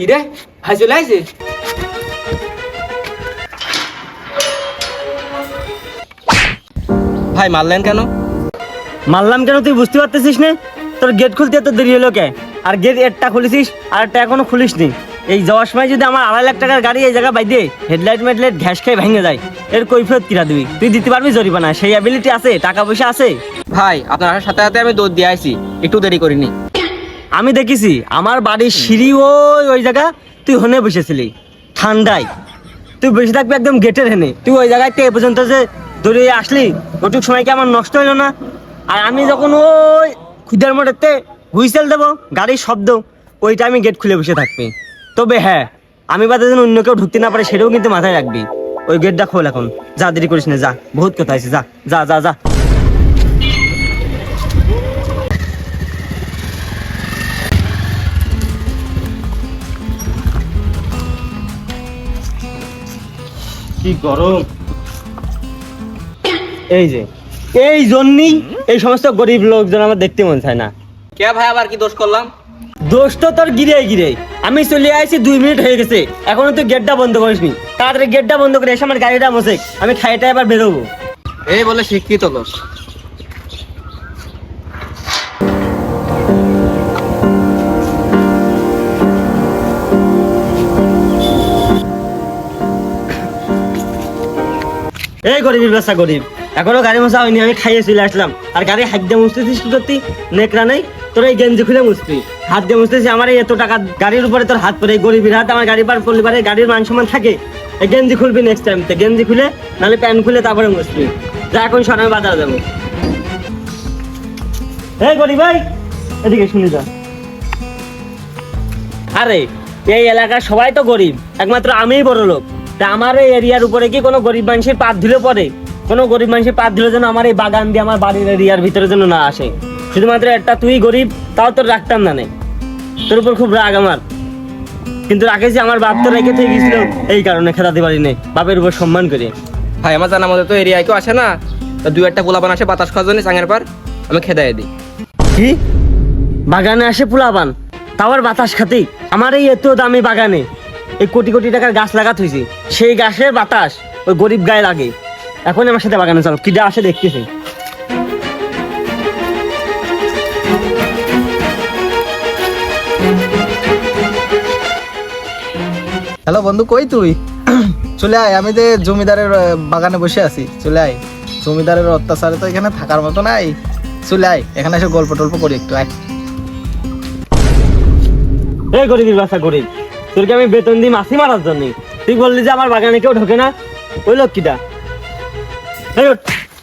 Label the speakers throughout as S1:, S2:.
S1: কি রে? ভাই চলে আইছে? ভাই মারলেন কেন?
S2: মারলাম কেন তুই বুঝতে পারতেছিস না? তোর গেট খুলতে এত দেরি হলো কে? আর গেট একটা খুলেছিস আর একটা এখনও খুলিস নি এই যাওয়ার সময় যদি আমার আড়াই লাখ টাকার গাড়ি এই জায়গা বাইদে হেডলাইট মেডলাইট ঘ্যাস খেয়ে ভেঙে যায়। এর কৈফিয়ত কিরা দিবি? তুই দিতে পারবি জরিমানা সেই অ্যাবিলিটি আছে টাকা পয়সা আছে।
S1: ভাই আপনার সাথে সাথে আমি দৌড় দিয়ে আইছি একটু দেরি করিনি।
S2: আমি দেখেছি, আমার বাড়ির সিঁড়ি ওই ওই জায়গা, তুই হনে বসেছিলি, ঠান্ডায়। তুই বসে থাকবি একদম গেটের হেনে। তুই ওই জায়গায় এ পর্যন্ত যে দৌড়িয়ে আসলি, ওটুক সময় কি আমার নষ্ট হলো না? আর আমি যখন ওই খুদের মোড়েতে হুইসেল দেবো, গাড়ির শব্দ, ওইটা আমি গেট খুলে বসে থাকবি। তবে হ্যাঁ আমি বাদে যেন অন্য কেউ ঢুকতে না পারে, সেটাও কিন্তু মাথায় রাখবি। ওই গেটটা খোল এখন। যা দেরি করিস না, যা। বহুত কথা আছে যা যা যা যা। কি গরম? এই যে এই জন্যই এই সমস্ত গরিব লোকজন আমার দেখতে মন চায় না।
S1: কে ভাই আবার কি দোষ করলাম?
S2: দোষ তো তোর গিরে গিরে আমি চলে আসছি দুই মিনিট হয়ে গেছে। এখনও তুই গেটটা বন্ধ করিসনি। তাড়াতাড়ি গেটটা বন্ধ করে এসে আমার গাড়িটা বসে আমি খাইটা এবার বেরোবো।
S1: এই বলে শিক্ষিত লোক।
S2: এই গরিবের ব্যবসা গরিব, এখনও গাড়ি মশা হয়নি, আমি খাইয়ে চলে আসলাম। আর গাড়ি হাত দিয়ে মুছতেছিস কি করতি নেকড়া নেই? তোর এই গেঞ্জি খুলে মুছতি হাত দিয়ে মুছতেছি, আমার এত টাকা গাড়ির উপরে তোর হাত পরে গরিবের হাত আমার গাড়ি পার করলে পারে গাড়ির মান সম্মান থাকে? এই গেঞ্জি খুলবি নেক্সট টাইম তে, গেঞ্জি খুলে, নাহলে প্যান্ট খুলে তারপরে মুছবি। যা, এখন সর আমি বাজার যাব। এই গরিব ভাই, এদিকে শুনে যা। আরে, এই এলাকার সবাই তো গরিব, একমাত্র আমিই বড় লোক তা আমার এই এরিয়ার উপরে কি কোনো গরিব মানুষের পাত ধুলে পরে কোনো গরিব মানুষের পাত ধুলে যেন আমার এই বাগান দিয়ে আমার বাড়ির এরিয়ার ভিতরে যেন না আসে। শুধুমাত্র একটা তুই গরিব তাও তোর রাখতাম না নে। তোর উপর খুব রাগ আমার। কিন্তু রাখে যে আমার বাপ তো রেখে থেকে গেছিল এই কারণে খেতাতে পারি নে বাপের উপর সম্মান করে।
S1: ভাই আমার জানা মতো তো এরিয়ায় কেউ আসে না? তা দুই একটা পোলাপান আসে বাতাস খাওয়ার জন্য চাঙের পার আমি খেদাই দিই।
S2: কি? বাগানে আসে পোলাপান? তাও আর বাতাস খাতি? আমার এই এত দামি বাগানে। এই কোটি কোটি টাকার গাছ লাগাত হয়েছে সেই গাছের বাতাস ওই গরিব গায়ে লাগে। এখন আমার সাথে বাগানে চল কিটা আসে দেখতেছি।
S3: হ্যালো বন্ধু কই তুই? চলে আয় আমি যে জমিদারের বাগানে বসে আছি চলে আয়। জমিদারের অত্যাচারে তো এখানে থাকার মতো নাই। চলে আয় এখানে এসে গল্প টল্প করি একটু আয়।
S2: এই গরিবের বাসা গরিব। তোরকে আমি বেতন দিই মাসি মারার জন্য। তুই বললি যে আমার বাগানে কেউ ঢোকে না। ওই লোক কিটা এই ওঠ,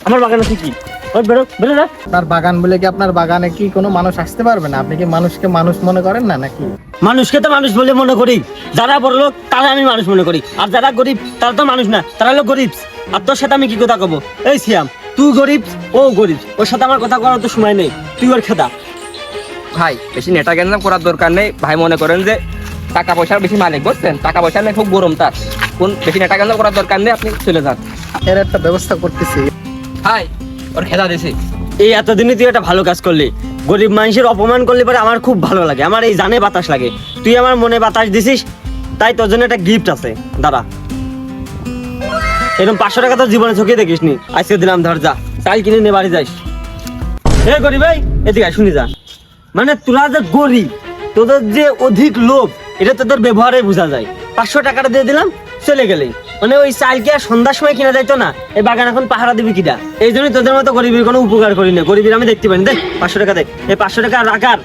S2: আমার বাগানে তুই কি? ওই বেরো বেরো না।
S3: আপনার বাগান বলে কি আপনার বাগানে কি কোনো মানুষ আসতে পারবে না? আপনি কি মানুষকে মানুষ মনে করেন না নাকি?
S2: মানুষকে তো মানুষ বলে মনে করি। যারা বড় লোক তারা আমি মানুষ মনে করি। আর যারা গরিব তারা তো মানুষ না। তারা হলো গরিব। আর তোর সাথে আমি কি কথা কব? এই সিয়াম তুই গরিব ও গরিব। ওর সাথে আমার কথা করার তো সময় নেই। তুই ওর খেদা।
S1: ভাই বেশি নেটা গ্যাঞ্জাম করার দরকার নেই। ভাই মনে করেন যে টাকা পয়সার বেশি মালিক বুঝছেন? টাকা পয়সা নেই খুব গরম তার। কোন বেশি নেটা গ্যাঞ্জাম করার দরকার নেই আপনি চলে যান।
S3: এর একটা ব্যবস্থা করতেছি।
S1: ভাই ওর খেদা দিছি।
S2: এই এতদিনই তুই একটা ভালো কাজ করলি। গরিব মানুষের অপমান করলে পরে আমার খুব ভালো লাগে। আমার এই জানে বাতাস লাগে। তুই আমার মনে বাতাস দিছিস তাই তোর জন্য একটা গিফট আছে। দাদা এরকম পাঁচশো টাকা তোর জীবনে চোখে দেখিস নি আজকে দিলাম ধর যা। চাল কিনে নিয়ে বাড়ি যাইস। এ গরিব ভাই এদিকে আয়, শুনি যা। মানে তোরা যে গরিব তোদের যে অধিক লোভ এটা তোদের ব্যবহারে বোঝা যায়। পাঁচশো টাকাটা দিয়ে দিলাম চলে গেলেই মানে ওই চাল কি আর সন্ধ্যার সময় কিনা যাইতো না? এই বাগান এখন পাহারা দিবি কিটা এই জন্যই তোদের মতো গরিবের কোনো উপকার করি না। গরিবের আমি দেখতে পাই না দেখ পাঁচশো টাকা দেখ এই পাঁচশো টাকা রাখার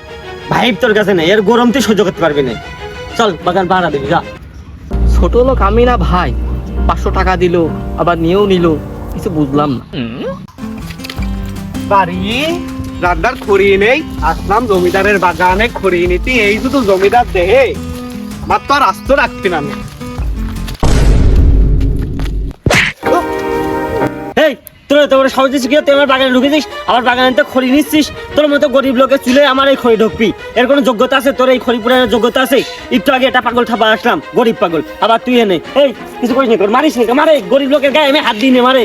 S2: ভাইব তোর কাছে নেই। এর গরম তুই সহ্য করতে পারবি না। চল বাগান পাহারা দিবি যা।
S1: ছোট লোক আমি না ভাই। পাঁচশো টাকা দিল আবার নিয়েও নিল। কিছু বুঝলাম না।
S4: বাড়ি রান্নার খড়িয়ে নেই। আসলাম জমিদারের বাগানে খড়িয়ে নিতে। এই শুধু জমিদার দেহে। আমার তো আর আস্ত রাখতে না আমি।
S2: এই তোর তোর সহজে শিখে তুই আমার বাগানে ঢুকেছিস আমার বাগানে খড়ি নিচ্ছিস। তোর মতো গরিব লোকের চুলে আমার এই খড়ি ঢুকবি। এর কোনো যোগ্যতা আছে? তোর এই খড়ি পুরানোর যোগ্যতা আছে? একটু আগে এটা পাগল ঠাপা আসলাম গরিব পাগল। আবার তুই এনে এই কিছু করিস নি তোর? মারিস নি মারে গরিব লোকের গায়ে আমি হাত দিই নে মারে।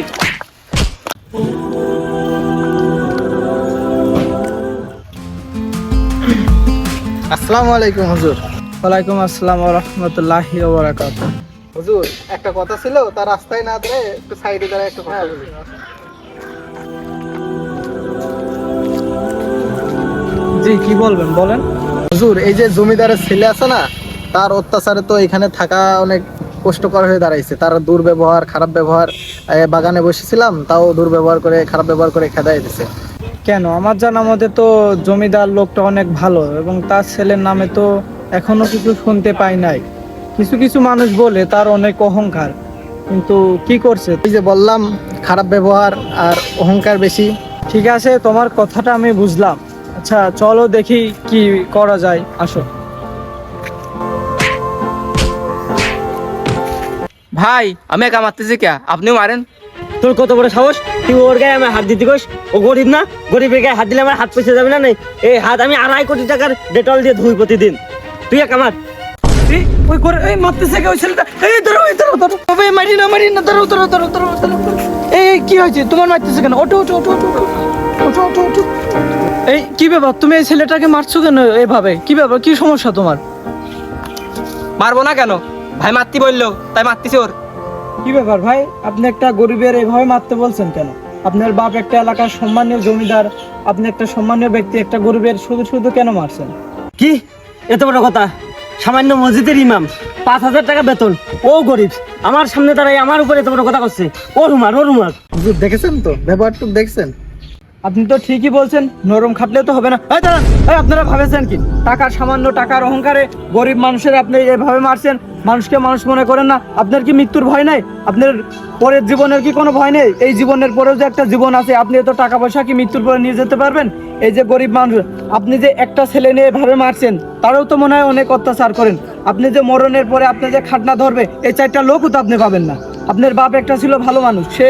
S3: আসসালামু আলাইকুম হুজুর।
S5: ওয়ালাইকুম আসসালাম রহমতুল্লাহি ওবরাকাত।
S3: হুজুর একটা কথা ছিল তার রাস্তায় না ধরে একটু সাইডে দাঁড়ায় একটা কথা বলি।
S5: জি কি বলবেন বলেন।
S3: হুজুর এই যে জমিদারের ছেলে আছে না তার অত্যাচারে তো এখানে থাকা অনেক কষ্টকর হয়ে দাঁড়াইছে। তার দুর্ব্যবহার খারাপ ব্যবহার বাগানে বসেছিলাম তাও দুর্ব্যবহার করে খারাপ ব্যবহার করে খেদাই দিছে।
S5: কেন? আমার জানা মতে তো জমিদার লোকটা অনেক ভালো এবং তার ছেলের নামে তো এখনও কিছু শুনতে পাই নাই। কিছু কিছু মানুষ বলে তার অনেক অহংকার। কিন্তু কি করছে?
S3: এই যে বললাম খারাপ ব্যবহার আর অহংকার বেশি।
S5: ঠিক আছে তোমার কথাটা আমি বুঝলাম। আচ্ছা চলো দেখি কি করা যায়। আসো।
S1: ভাই আমি একা মারতেছি কে? আপনিও মারেন।
S2: তোর কত বড় সাহস? তুই ওর গায়ে আমার হাত দিতে কইস? ও গরিব না? গরিবের গায়ে হাত দিলে আমার হাত পয়সা যাবে না নাই এই হাত আমি আড়াই কোটি টাকার ডেটল দিয়ে ধুই প্রতিদিন। তুই এক আমার।
S5: ওই করে এই ওই ছেলেটা? এই ধরো এই ধরো ধরো। তবে মারি না মারি না ধরো ধরো ধরো ধরো এই কি হয়েছে? তোমার ওঠো ওঠো ওঠো ওঠো ওঠো ওঠো ওঠো। এই কি ব্যাপার? তুমি এই ছেলেটাকে মারছো কেন এভাবে? কি ব্যাপার? কি সমস্যা তোমার?
S1: মারবো না কেন? ভাই মারতি বলল তাই মারতিছে ওর।
S5: কি ব্যাপার ভাই? আপনি একটা গরিবের এভাবে মারতে বলছেন কেন? আপনার বাপ একটা এলাকার সম্মানীয় জমিদার আপনি একটা সম্মানীয় ব্যক্তি একটা গরিবের শুধু শুধু কেন মারছেন?
S2: কি? এত বড় কথা। সামান্য মসজিদের ইমাম, পাঁচ হাজার টাকা বেতন। ও গরিব, আমার সামনে দাঁড়াই আমার উপরে এত বড় কথা করছে। ও রুমার ও রুমার
S3: দেখেছেন তো? ব্যবহারটুক দেখছেন?
S5: আপনি তো ঠিকই বলছেন, নরম খাটলে তো হবে না। এই দাঁড়ান আপনারা ভাবেছেন কি? টাকার সামান্য টাকার অহংকারে গরিব মানুষের আপনি এভাবে মারছেন, মানুষকে মানুষ মনে করেন না। আপনার কি মৃত্যুর ভয় নাই? আপনার পরের জীবনের কি কোনো ভয় নেই? এই জীবনের পরেও যে একটা জীবন আছে, আপনি তো টাকা পয়সা কি মৃত্যুর পরে নিয়ে যেতে পারবেন? এই যে গরিব মানুষ, আপনি যে একটা ছেলে নিয়ে এভাবে মারছেন, তারও তো মনে হয় অনেক অত্যাচার করেন। আপনি যে মরণের পরে আপনি যে খাটনা ধরবে, এই চারটা লোকও তো আপনি পাবেন না। আপনার বাপ একটা ছিল ভালো মানুষ। সে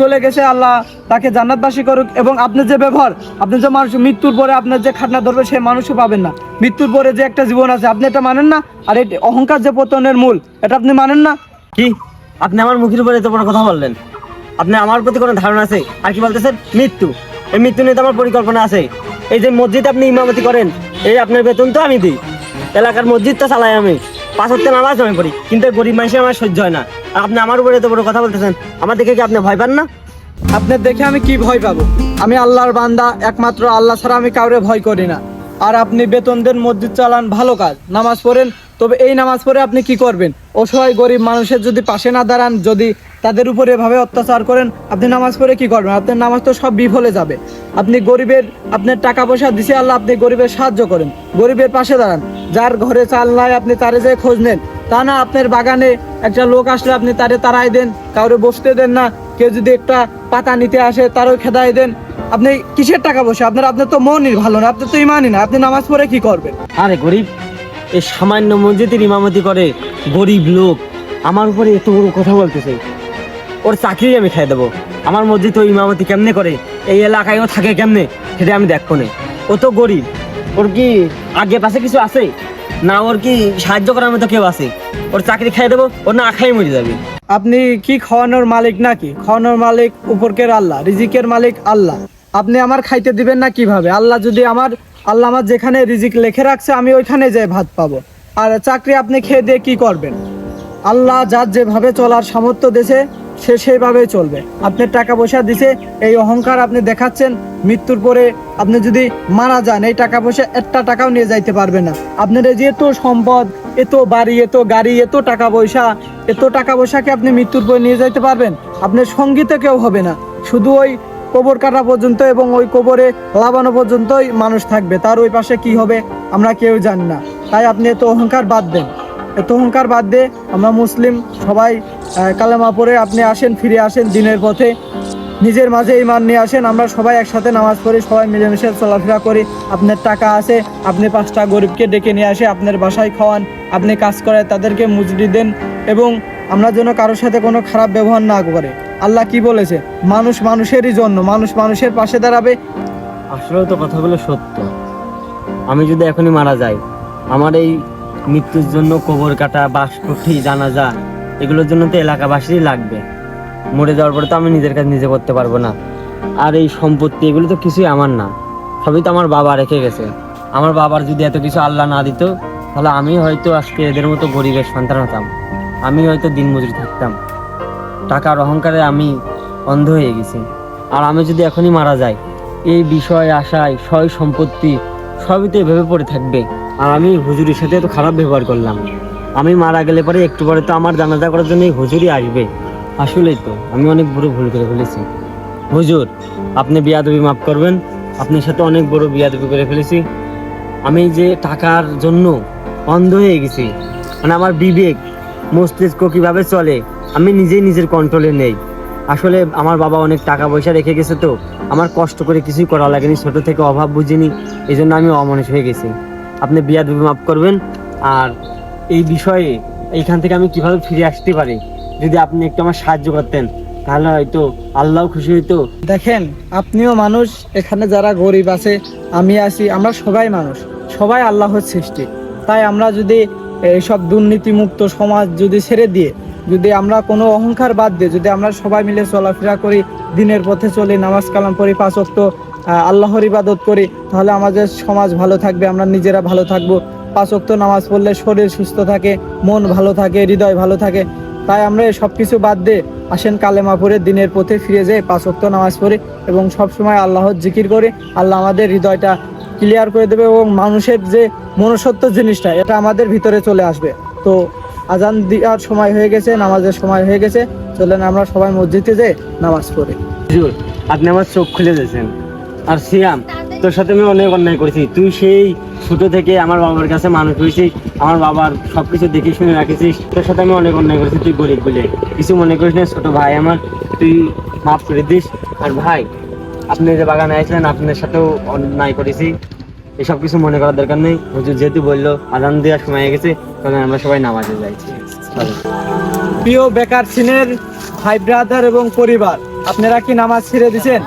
S5: চলে গেছে, আল্লাহ তাকে জান্নাতবাসী করুক এবং আপনার যে ব্যবহার আপনি যে মানুষ, মৃত্যুর পরে আপনার যে খাটনা ধরবে, সে মানুষও পাবেন না। মৃত্যুর পরে যে একটা জীবন আছে, আপনি এটা মানেন না? আর এই অহংকার যে পতনের মূল, এটা আপনি মানেন না?
S2: কি? আপনি আমার মুখের উপরে এত বড় কথা বললেন। আপনি আমার প্রতি কোনো ধারণা আছে? আর কি বলতেছেন? মৃত্যু। এই মৃত্যু নিয়ে তো আমার পরিকল্পনা আছে। এই যে মসজিদ আপনি ইমামতি করেন, এই আপনার বেতন তো আমি দিই। এলাকার মসজিদটা চালাই আমি। পাঁচ নামাজ আমি পড়ি। কিন্তু গরিব মানুষের আমার সহ্য হয় না। আর আপনি আমার উপরে এত বড় কথা বলতেছেন, আমার দেখে কি আপনি ভয় পান না?
S5: আপনার দেখে আমি কি ভয় পাবো? আমি আল্লাহর বান্দা, একমাত্র আল্লাহ ছাড়া আমি কাউরে ভয় করি না। আর আপনি বেতন দেন মসজিদ চালান ভালো কাজ। নামাজ পড়েন, তবে এই নামাজ পড়ে আপনি কি করবেন? অসহায় গরিব মানুষের যদি পাশে না দাঁড়ান, যদি তাদের উপরে এভাবে অত্যাচার করেন, আপনি নামাজ পড়ে কি করবেন? আপনার নামাজ তো সব বিফলে যাবে। আপনি গরিবের, আপনার টাকা পয়সা দিছে আল্লাহ, আপনি গরিবের সাহায্য করেন। গরিবের পাশে দাঁড়ান। যার ঘরে চাল নাই, আপনি তারে যে খোঁজ নেন, তা না আপনার বাগানে একটা লোক আসলে আপনি তারে তারাই দেন, কাউরে বসতে দেন না। কেউ যদি একটা পাতা নিতে আসে, তারও খেদাই দেন। আপনি কিসের টাকা পয়সা? আপনার আপনার তো মনই ভালো না আপনার তো ইমানই না আপনি নামাজ পড়ে কি করবেন?
S2: আরে গরিব এই সামান্য মসজিদের ইমামতি করে গরিব লোক আমার উপরে এত বড় কথা বলতেছে। ওর চাকরি আমি খাই দেবো। আমার মসজিদ ও ইমামতি কেমনে করে? এই এলাকায় ও থাকে কেমনে? সেটা আমি দেখব না। ও তো গরিব। ওর কি আগে পাশে কিছু আছে? না ওর কি সাহায্য করার মতো কেউ আছে? ওর চাকরি খাই দেবো ওর না খাই মরে যাবে।
S5: আপনি কি খাওয়ানোর মালিক নাকি? খাওয়ানোর মালিক উপরকের আল্লাহ রিজিকের মালিক আল্লাহ। আপনি আমার খাইতে দিবেন না কীভাবে? আল্লাহ যদি আমার, আল্লাহ আমার যেখানে রিজিক লেখে রাখছে, আমি ওইখানে যাই ভাত পাবো। আর চাকরি আপনি খেয়ে দিয়ে কি করবেন? আল্লাহ যার যেভাবে চলার সামর্থ্য দেশে সে সেইভাবেই চলবে। আপনার টাকা পয়সা দিছে, এই অহংকার আপনি দেখাচ্ছেন, মৃত্যুর পরে আপনি যদি মারা যান, এই টাকা পয়সা একটা টাকাও নিয়ে যাইতে পারবে না। আপনার এই যে এত সম্পদ, এত বাড়ি, এত গাড়ি, এত টাকা পয়সা, এত টাকা পয়সাকে আপনি মৃত্যুর পরে নিয়ে যাইতে পারবেন? আপনার সঙ্গীতে কেউ হবে না। শুধু ওই কবর কাটা পর্যন্ত এবং ওই কবরে লাভানো পর্যন্তই মানুষ থাকবে। তার ওই পাশে কি হবে, আমরা কেউ জানি না। তাই আপনি এত অহংকার বাদ দেন। এত অহংকার বাদ দিয়ে আমরা মুসলিম সবাই কালেমা আপনি আসেন, ফিরে আসেন দিনের পথে। নিজের মাঝে ইমান নিয়ে আসেন, আমরা সবাই একসাথে নামাজ পড়ি, সবাই মিলেমিশে চলাফেরা করি। আপনার টাকা আছে, আপনি পাঁচটা গরিবকে ডেকে নিয়ে আসে, আপনার বাসায় খাওয়ান, আপনি কাজ করে তাদেরকে মজুরি দেন এবং আমরা যেন কারোর সাথে কোনো খারাপ ব্যবহার না করে। আল্লাহ কি বলেছে? মানুষ মানুষেরই জন্য, মানুষ মানুষের পাশে দাঁড়াবে।
S2: আসলেও তো কথাগুলো সত্য। আমি যদি এখনই মারা যাই, আমার এই মৃত্যুর জন্য কবর কাটা বাসপট্টি জানাজা, এগুলোর জন্য তো এলাকাবাসীরই লাগবে। মরে যাওয়ার পরে তো আমি নিজের কাজ নিজে করতে পারব না। আর এই সম্পত্তি, এগুলো তো কিছুই আমার না। সবই তো আমার বাবা রেখে গেছে। আমার বাবার যদি এত কিছু আল্লাহ না দিত, তাহলে আমি হয়তো আজকে এদের মতো গরিবের সন্তান হতাম। আমি হয়তো দিনমজুরি থাকতাম। টাকার অহংকারে আমি অন্ধ হয়ে গেছি। আর আমি যদি এখনই মারা যাই, এই বিষয়, আশায়, সয় সম্পত্তি সবই তো এভাবে পড়ে থাকবে। আর আমি হুজুরির সাথে এত খারাপ ব্যবহার করলাম। আমি মারা গেলে পরে একটু পরে তো আমার জানাজা করার জন্য এই হুজুরই আসবে। আসলেই তো, আমি অনেক বড় ভুল করে ফেলেছি। হুজুর, আপনি বিয়াদবি মাফ করবেন। আপনার সাথে অনেক বড় বিয়াদবি করে ফেলেছি। আমি যে টাকার জন্য অন্ধ হয়ে গেছি মানে আমার বিবেক মস্তিষ্ক কীভাবে চলে? আমি নিজেই নিজের কন্ট্রোলে নেই। আসলে আমার বাবা অনেক টাকা পয়সা রেখে গেছে তো। আমার কষ্ট করে কিছুই করা লাগেনি। ছোট থেকে অভাব বুঝিনি। এই জন্য আমি অমানুষ হয়ে গেছি। আপনি বিয়াদ মাফ করবেন। আর এই বিষয়ে এইখান থেকে আমি কীভাবে ফিরে আসতে পারি? যদি আপনি একটু আমার সাহায্য করতেন, তাহলে হয়তো আল্লাহ খুশি হইতো।
S5: দেখেন, আপনিও মানুষ। এখানে যারা গরিব আছে, আমি আছি, আমরা সবাই মানুষ। সবাই আল্লাহর সৃষ্টি। তাই আমরা যদি এইসব দুর্নীতিমুক্ত সমাজ যদি ছেড়ে দিয়ে যদি আমরা কোনো অহংকার বাদ দিয়ে যদি আমরা সবাই মিলে চলাফেরা করি দিনের পথে চলি নামাজ কালাম পড়ি পাঁচ ওয়াক্ত, আহ, আল্লাহর ইবাদত করি তাহলে আমাদের সমাজ ভালো থাকবে আমরা নিজেরা ভালো থাকব। পাঁচ ওয়াক্ত নামাজ পড়লে শরীর সুস্থ থাকে মন ভালো থাকে হৃদয় ভালো থাকে। তাই আমরা সব কিছু বাদ দিয়ে আসেন কালেমা পড়ে দিনের পথে ফিরে যাই পাঁচ ওয়াক্ত নামাজ পড়ি এবং সব সময় আল্লাহর জিকির করি। আল্লাহ আমাদের হৃদয়টা ক্লিয়ার করে দেবে এবং মানুষের যে মনুষ্যত্ব জিনিসটা, এটা আমাদের ভিতরে চলে আসবে। তো আজান দেওয়ার সময় হয়ে গেছে, নামাজের সময় হয়ে গেছে, চলেন আমরা সবাই মসজিদে যাই নামাজ পড়ি।
S2: আপনি আমার চোখ খুলে দিয়েছেন আর সিয়াম, তোর সাথে আমি অনেক অন্যায় করেছি। তুই সেই ছোট থেকে আমার বাবার কাছে মানুষ হয়েছিস আমার বাবার সবকিছু দেখে শুনে রাখেছিস। তোর সাথে আমি অনেক অন্যায় করেছি, তুই গরিব বলে। কিছু মনে করিস না, ছোট ভাই আমার, তুই মাফ করে দিস। আর ভাই, আপনি যে বাগানে আসলেন আপনার সাথেও অন্যায় করেছি। এসব কিছু মনে করার দরকার নেই। হুজুর যেহেতু বলল আজান দেওয়ার সময় হয়ে গেছে তখন আমরা সবাই নামাজে যাইছি
S5: প্রিয় বেকার সিনের ভাই ব্রাদার এবং পরিবার আপনারা কি নামাজ ছেড়ে দিছেন?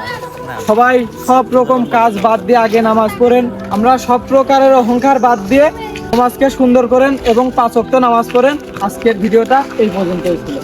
S5: সবাই সব রকম কাজ বাদ দিয়ে আগে নামাজ পড়েন। আমরা সব প্রকারের অহংকার বাদ দিয়ে সমাজকে সুন্দর করেন এবং পাঁচ নামাজ পড়েন। আজকের ভিডিওটা এই পর্যন্তই ছিল।